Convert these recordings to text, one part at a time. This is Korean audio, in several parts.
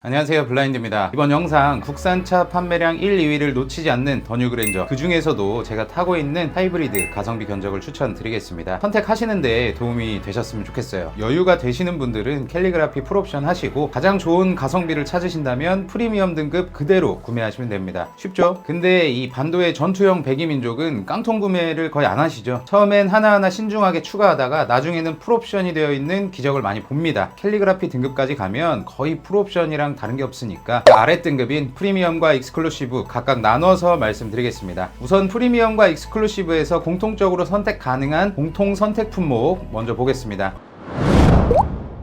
안녕하세요 블라인드입니다. 이번 영상 국산차 판매량 1, 2위를 놓치지 않는 더뉴 그랜저. 그 중에서도 제가 타고 있는 하이브리드 가성비 견적을 추천드리겠습니다. 선택하시는데 도움이 되셨으면 좋겠어요. 여유가 되시는 분들은 캘리그라피 풀옵션 하시고 가장 좋은 가성비를 찾으신다면 프리미엄 등급 그대로 구매하시면 됩니다. 쉽죠? 근데 이 반도의 전투형 배기민족은 깡통 구매를 거의 안 하시죠? 처음엔 하나하나 신중하게 추가하다가 나중에는 풀옵션이 되어 있는 기적을 많이 봅니다. 캘리그라피 등급까지 가면 거의 풀옵션이랑 다른 게 없으니까 그 아래 등급인 프리미엄과 익스클루시브 각각 나눠서 말씀드리겠습니다. 우선 프리미엄과 익스클루시브에서 공통적으로 선택 가능한 공통 선택 품목 먼저 보겠습니다.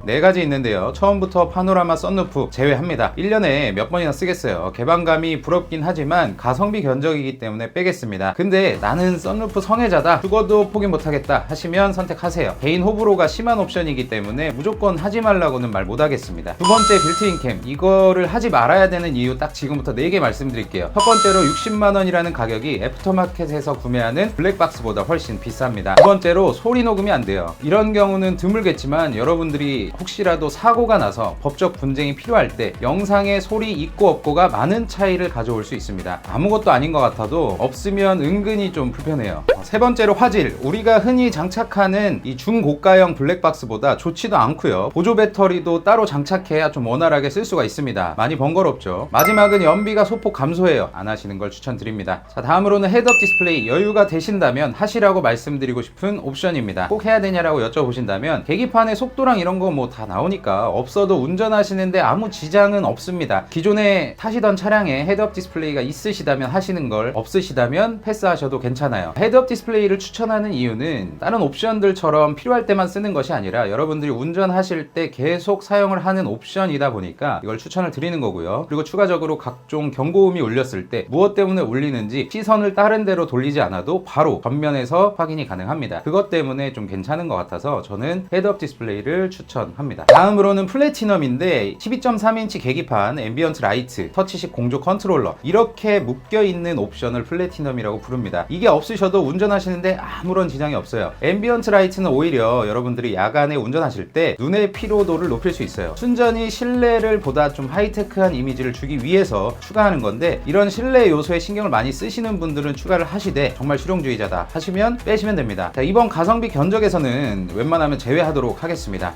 네 가지 있는데요. 처음부터 파노라마 썬루프 제외합니다. 1년에 몇 번이나 쓰겠어요. 개방감이 부럽긴 하지만 가성비 견적이기 때문에 빼겠습니다. 근데 나는 썬루프 성애자다. 죽어도 포기 못하겠다 하시면 선택하세요. 개인 호불호가 심한 옵션이기 때문에 무조건 하지 말라고는 말 못하겠습니다. 두 번째 빌트인 캠. 이거를 하지 말아야 되는 이유 딱 지금부터 4개 말씀드릴게요. 첫 번째로 60만 원이라는 가격이 애프터마켓에서 구매하는 블랙박스보다 훨씬 비쌉니다. 두 번째로 소리 녹음이 안 돼요. 이런 경우는 드물겠지만 여러분들이 혹시라도 사고가 나서 법적 분쟁이 필요할 때 영상에 소리 있고 없고가 많은 차이를 가져올 수 있습니다. 아무것도 아닌 것 같아도 없으면 은근히 좀 불편해요. 세 번째로 화질. 우리가 흔히 장착하는 이 중고가형 블랙박스보다 좋지도 않고요. 보조 배터리도 따로 장착해야 좀 원활하게 쓸 수가 있습니다. 많이 번거롭죠. 마지막은 연비가 소폭 감소해요. 안 하시는 걸 추천드립니다. 자, 다음으로는 헤드업 디스플레이 여유가 되신다면 하시라고 말씀드리고 싶은 옵션입니다. 꼭 해야 되냐라고 여쭤보신다면 계기판의 속도랑 이런 거뭐 다 나오니까 없어도 운전하시는데 아무 지장은 없습니다. 기존에 타시던 차량에 헤드업 디스플레이가 있으시다면 하시는 걸 없으시다면 패스하셔도 괜찮아요. 헤드업 디스플레이를 추천하는 이유는 다른 옵션들처럼 필요할 때만 쓰는 것이 아니라 여러분들이 운전하실 때 계속 사용을 하는 옵션이다 보니까 이걸 추천을 드리는 거고요. 그리고 추가적으로 각종 경고음이 울렸을 때 무엇 때문에 울리는지 시선을 다른 데로 돌리지 않아도 바로 전면에서 확인이 가능합니다. 그것 때문에 좀 괜찮은 것 같아서 저는 헤드업 디스플레이를 추천 합니다. 다음으로는 플래티넘인데 12.3인치 계기판, 앰비언트 라이트, 터치식 공조 컨트롤러 이렇게 묶여 있는 옵션을 플래티넘이라고 부릅니다. 이게 없으셔도 운전하시는데 아무런 지장이 없어요. 앰비언트 라이트는 오히려 여러분들이 야간에 운전하실 때 눈의 피로도를 높일 수 있어요. 순전히 실내를 보다 좀 하이테크한 이미지를 주기 위해서 추가하는 건데 이런 실내 요소에 신경을 많이 쓰시는 분들은 추가를 하시되 정말 실용주의자다 하시면 빼시면 됩니다. 자, 이번 가성비 견적에서는 웬만하면 제외하도록 하겠습니다.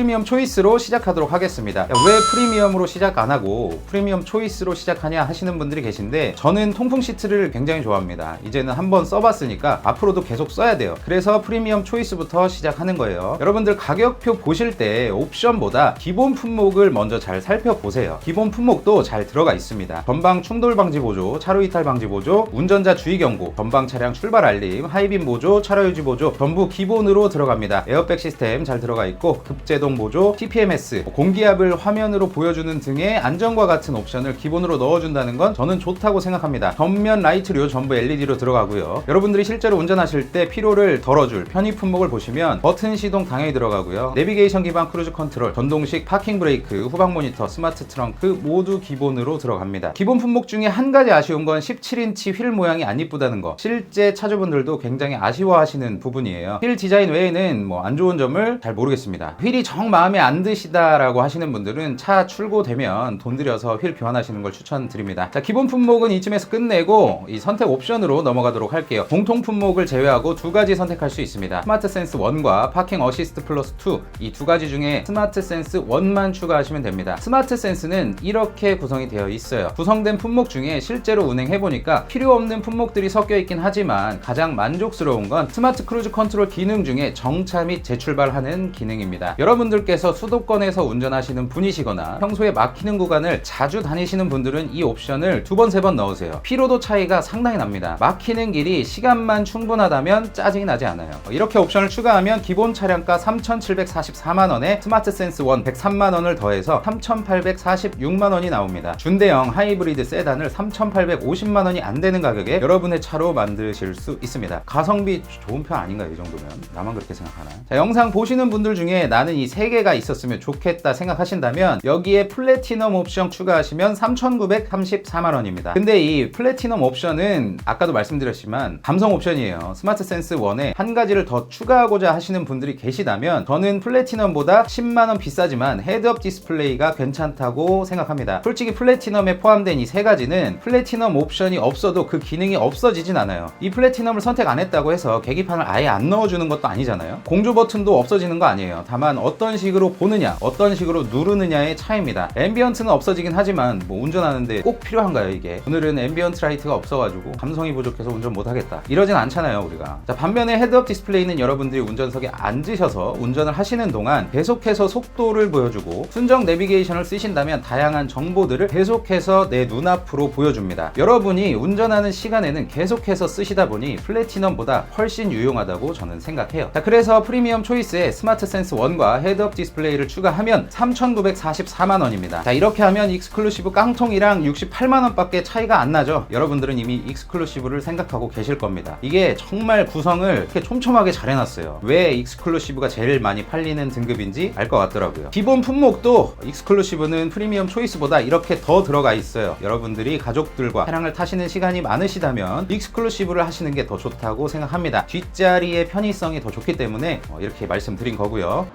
프리미엄 초이스로 시작하도록 하겠습니다. 야, 왜 프리미엄으로 시작 안 하고 프리미엄 초이스로 시작하냐 하시는 분들이 계신데 저는 통풍 시트를 굉장히 좋아합니다. 이제는 한번 써봤으니까 앞으로도 계속 써야 돼요. 그래서 프리미엄 초이스부터 시작하는 거예요. 여러분들 가격표 보실 때 옵션보다 기본 품목을 먼저 잘 살펴보세요. 기본 품목도 잘 들어가 있습니다. 전방 충돌 방지 보조, 차로 이탈 방지 보조, 운전자 주의 경고, 전방 차량 출발 알림, 하이빔 보조, 차로 유지 보조 전부 기본으로 들어갑니다. 에어백 시스템 잘 들어가 있고 급제 동 보조, TPMS, 공기압을 화면으로 보여주는 등의 안전과 같은 옵션을 기본으로 넣어준다는 건 저는 좋다고 생각합니다. 전면 라이트류 전부 LED로 들어가고요. 여러분들이 실제로 운전하실 때 피로를 덜어줄 편의 품목을 보시면 버튼 시동 당연히 들어가고요. 내비게이션 기반 크루즈 컨트롤, 전동식 파킹 브레이크, 후방 모니터, 스마트 트렁크 모두 기본으로 들어갑니다. 기본 품목 중에 한 가지 아쉬운 건 17인치 휠 모양이 안 이쁘다는 거. 실제 차주분들도 굉장히 아쉬워하시는 부분이에요. 휠 디자인 외에는 뭐 안 좋은 점을 잘 모르겠습니다. 휠이 정 마음에 안 드시다라고 하시는 분들은 차 출고되면 돈 들여서 휠 교환하시는 걸 추천드립니다. 자, 기본 품목은 이쯤에서 끝내고 이 선택 옵션으로 넘어가도록 할게요. 공통 품목을 제외하고 두 가지 선택할 수 있습니다. 스마트 센스 1과 파킹 어시스트 플러스 2 이 두 가지 중에 스마트 센스 1만 추가하시면 됩니다. 스마트 센스는 이렇게 구성이 되어 있어요. 구성된 품목 중에 실제로 운행해 보니까 필요 없는 품목들이 섞여 있긴 하지만 가장 만족스러운 건 스마트 크루즈 컨트롤 기능 중에 정차 및 재출발하는 기능입니다. 여러분 들께서 수도권에서 운전하시는 분이시거나 평소에 막히는 구간을 자주 다니시는 분들은 이 옵션을 두 번, 세 번 넣으세요. 피로도 차이가 상당히 납니다. 막히는 길이 시간만 충분하다면 짜증이 나지 않아요. 이렇게 옵션을 추가하면 기본 차량가 3,744만원에 스마트 센스 1 103만원을 더해서 3,846만원이 나옵니다. 준대형 하이브리드 세단을 3,850만원이 안 되는 가격에 여러분의 차로 만드실 수 있습니다. 가성비 좋은 편 아닌가요? 이 정도면? 나만 그렇게 생각하나? 자, 영상 보시는 분들 중에 나는 이세 개가 있었으면 좋겠다 생각하신다면 여기에 플래티넘 옵션 추가하시면 3,934만 원입니다. 근데 이 플래티넘 옵션은 아까도 말씀드렸지만 감성 옵션이에요. 스마트 센스 1에 한 가지를 더 추가하고자 하시는 분들이 계시다면 저는 플래티넘보다 10만 원 비싸지만 헤드업 디스플레이가 괜찮다고 생각합니다. 솔직히 플래티넘에 포함된 이 세 가지는 플래티넘 옵션이 없어도 그 기능이 없어지진 않아요. 이 플래티넘을 선택 안 했다고 해서 계기판을 아예 안 넣어주는 것도 아니잖아요. 공조 버튼도 없어지는 거 아니에요. 다만 어떤 식으로 보느냐, 어떤 식으로 누르느냐의 차이입니다. 앰비언트는 없어지긴 하지만 뭐 운전하는데 꼭 필요한가요 이게? 오늘은 앰비언트 라이트가 없어가지고 감성이 부족해서 운전 못하겠다. 이러진 않잖아요 우리가. 자 반면에 헤드업 디스플레이는 여러분들이 운전석에 앉으셔서 운전을 하시는 동안 계속해서 속도를 보여주고 순정 내비게이션을 쓰신다면 다양한 정보들을 계속해서 내 눈앞으로 보여줍니다. 여러분이 운전하는 시간에는 계속해서 쓰시다 보니 플래티넘보다 훨씬 유용하다고 저는 생각해요. 자, 그래서 프리미엄 초이스에 스마트 센스 1과 헤드 업 디스플레이를 추가하면 3,944만 원입니다. 자, 이렇게 하면 익스클루시브 깡통이랑 68만 원밖에 차이가 안 나죠. 여러분들은 이미 익스클루시브를 생각하고 계실 겁니다. 이게 정말 구성을 이렇게 촘촘하게 잘 해놨어요. 왜 익스클루시브가 제일 많이 팔리는 등급인지 알 것 같더라고요. 기본 품목도 익스클루시브는 프리미엄 초이스보다 이렇게 더 들어가 있어요. 여러분들이 가족들과 차량을 타시는 시간이 많으시다면 익스클루시브를 하시는 게 더 좋다고 생각합니다. 뒷자리의 편의성이 더 좋기 때문에 어, 이렇게 말씀드린 거고요.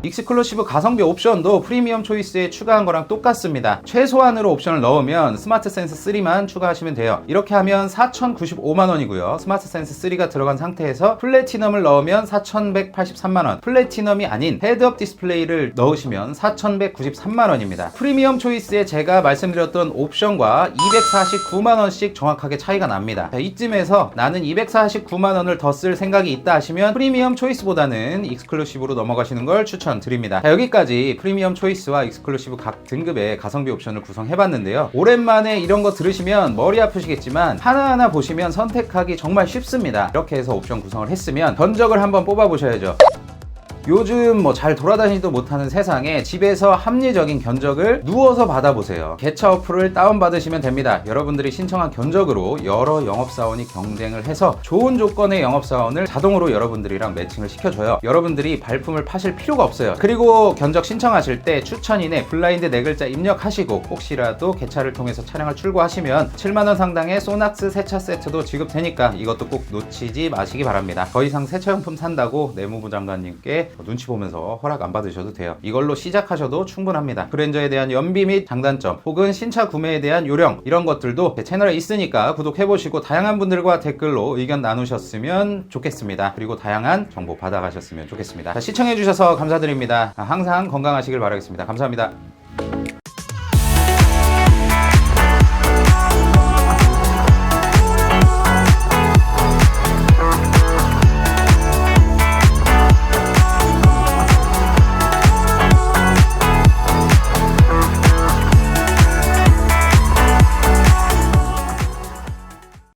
익스클루시브 가성비 옵션도 프리미엄 초이스에 추가한 거랑 똑같습니다. 최소한으로 옵션을 넣으면 스마트 센스 3만 추가하시면 돼요. 이렇게 하면 4,095만 원이고요. 스마트 센스 3가 들어간 상태에서 플래티넘을 넣으면 4,183만 원. 플래티넘이 아닌 헤드업 디스플레이를 넣으시면 4,193만 원입니다. 프리미엄 초이스에 제가 말씀드렸던 옵션과 249만 원씩 정확하게 차이가 납니다. 자, 이쯤에서 나는 249만 원을 더 쓸 생각이 있다 하시면 프리미엄 초이스보다는 익스클루시브로 넘어가시는 걸 추천 드립니다. 자, 여기까지 프리미엄 초이스와 익스클루시브 각 등급의 가성비 옵션을 구성해봤는데요. 오랜만에 이런 거 들으시면 머리 아프시겠지만 하나하나 보시면 선택하기 정말 쉽습니다. 이렇게 해서 옵션 구성을 했으면 견적을 한번 뽑아보셔야죠. 요즘 뭐 잘 돌아다니지도 못하는 세상에 집에서 합리적인 견적을 누워서 받아보세요. 개차 어플을 다운받으시면 됩니다. 여러분들이 신청한 견적으로 여러 영업사원이 경쟁을 해서 좋은 조건의 영업사원을 자동으로 여러분들이랑 매칭을 시켜줘요. 여러분들이 발품을 파실 필요가 없어요. 그리고 견적 신청하실 때 추천인에 블라인드 네 글자 입력하시고 혹시라도 개차를 통해서 차량을 출고하시면 7만원 상당의 소낙스 세차 세트도 지급되니까 이것도 꼭 놓치지 마시기 바랍니다. 더 이상 세차용품 산다고 내무부 장관님께 눈치 보면서 허락 안 받으셔도 돼요. 이걸로 시작하셔도 충분합니다. 그랜저에 대한 연비 및 장단점 혹은 신차 구매에 대한 요령 이런 것들도 제 채널에 있으니까 구독해보시고 다양한 분들과 댓글로 의견 나누셨으면 좋겠습니다. 그리고 다양한 정보 받아가셨으면 좋겠습니다. 자, 시청해주셔서 감사드립니다. 항상 건강하시길 바라겠습니다. 감사합니다.